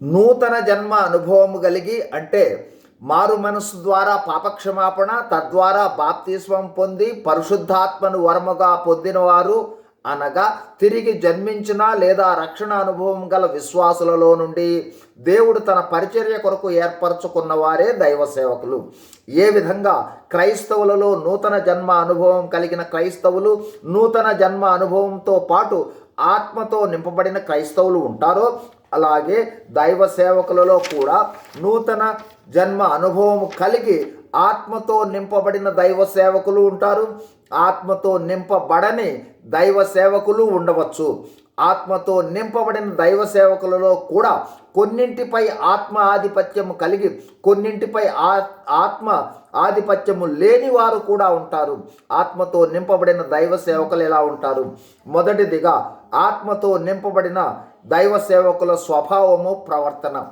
నూతన జన్మ అనుభవము కలిగి అంటే మారు మనస్సు ద్వారా పాపక్షమాపణ తద్వారా బాప్తిస్వం పొంది పరిశుద్ధాత్మను వరముగా పొందినవారు అనగా తిరిగి జన్మించిన లేదా రక్షణ అనుభవం గల విశ్వాసులలో నుండి దేవుడు తన పరిచర్య కొరకు ఏర్పరచుకున్న వారే దైవ సేవకులు. ఏ విధంగా క్రైస్తవులలో నూతన జన్మ అనుభవం కలిగిన క్రైస్తవులు నూతన జన్మ అనుభవంతో పాటు ఆత్మతో నింపబడిన క్రైస్తవులు ఉంటారో అలాగే దైవ సేవకులలో కూడా నూతన జన్మ అనుభవం కలిగి ఆత్మతో నింపబడిన దైవ సేవకులు ఉంటారు. ఆత్మతో నింపబడని దైవ సేవకులు ఉండవచ్చు. ఆత్మతో నింపబడిన దైవ సేవకులలో కూడా కొన్నింటిపై ఆత్మ ఆధిపత్యము కలిగి కొన్నింటిపై ఆ ఆత్మ ఆధిపత్యము లేని వారు కూడా ఉంటారు. ఆత్మతో నింపబడిన దైవ సేవకులు ఎలా ఉంటారు? మొదటిదిగా ఆత్మతో నింపబడిన దైవ సేవకుల స్వభావము ప్రవర్తన.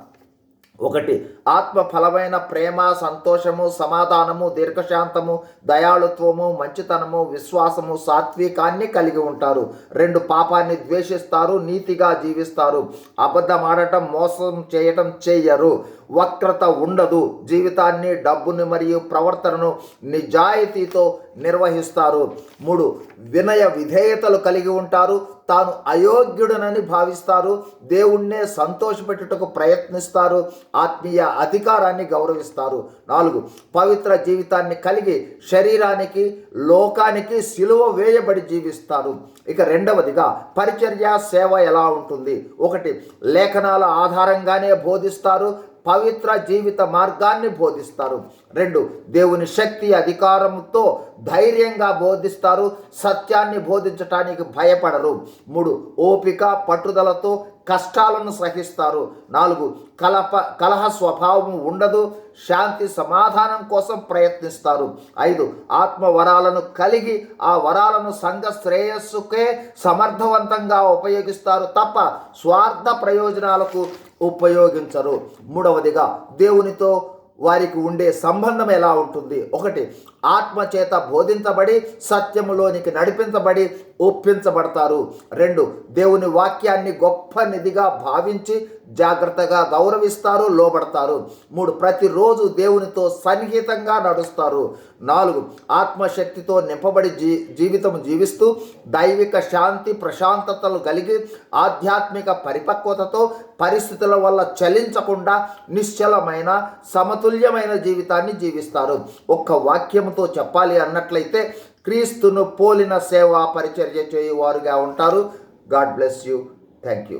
ఒకటి ఆత్మ ఫలమైన ప్రేమ సంతోషము సమాధానము దీర్ఘశాంతము దయాళుత్వము మంచితనము విశ్వాసము సాత్వికాన్ని కలిగి ఉంటారు. రెండు పాపాన్ని ద్వేషిస్తారు నీతిగా జీవిస్తారు. అబద్ధమాడటం మోసం చేయటం చేయరు. వక్రత ఉండదు. జీవితాన్ని డబ్బుని మరియు ప్రవర్తనను నిజాయితీతో నిర్వహిస్తారు. మూడు వినయ విధేయతలు కలిగి ఉంటారు. తాను అయోగ్యుడనని భావిస్తారు. దేవుణ్ణే సంతోషపెట్టుటకు ప్రయత్నిస్తారు. ఆత్మీయ అధికారాన్ని గౌరవిస్తారు. నాలుగు పవిత్ర జీవితాన్ని కలిగి శరీరానికి లోకానికి సిలువ వేయబడి జీవిస్తారు. ఇక రెండవదిగా పరిచర్య సేవ ఎలా ఉంటుంది? ఒకటి లేఖనాల ఆధారంగానే బోధిస్తారు. పవిత్ర జీవిత మార్గాన్ని బోధిస్తారు. రెండు దేవుని శక్తి అధికారంతో ధైర్యంగా బోధిస్తారు. సత్యాన్ని బోధించటానికి భయపడరు. మూడు ఓపిక పట్టుదలతో కష్టాలను సహిస్తారు. నాలుగు కలప కలహ స్వభావం ఉండదు. శాంతి సమాధానం కోసం ప్రయత్నిస్తారు. ఐదు ఆత్మ వరాలను కలిగి ఆ వరాలను సంఘ శ్రేయస్సుకే సమర్థవంతంగా ఉపయోగిస్తారు తప్ప స్వార్థ ప్రయోజనాలకు ఉపయోగించరు. మూడవదిగా దేవునితో వారికి ఉండే సంబంధం ఎలా ఉంటుంది? ఒకటి ఆత్మ చేత బోధించబడి సత్యములోనికి నడిపించబడి ఒప్పించబడతారు. రెండు దేవుని వాక్యాన్ని గొప్ప నిధిగా భావించి జాగ్రత్తగా గౌరవిస్తారు లోబడతారు. మూడు ప్రతిరోజు దేవునితో సన్నిహితంగా నడుస్తారు. నాలుగు ఆత్మశక్తితో నింపబడి జీ జీవితం జీవిస్తూ దైవిక శాంతి ప్రశాంతతలు కలిగి ఆధ్యాత్మిక పరిపక్వతతో పరిస్థితుల వల్ల చలించకుండా నిశ్చలమైన సమతుల్యమైన జీవితాన్ని జీవిస్తారు. ఒక్క వాక్యముతో చెప్పాలి అన్నట్లయితే క్రీస్తును పోలిన సేవా పరిచర్య చేయువారుగా ఉంటారు. God bless you. Thank you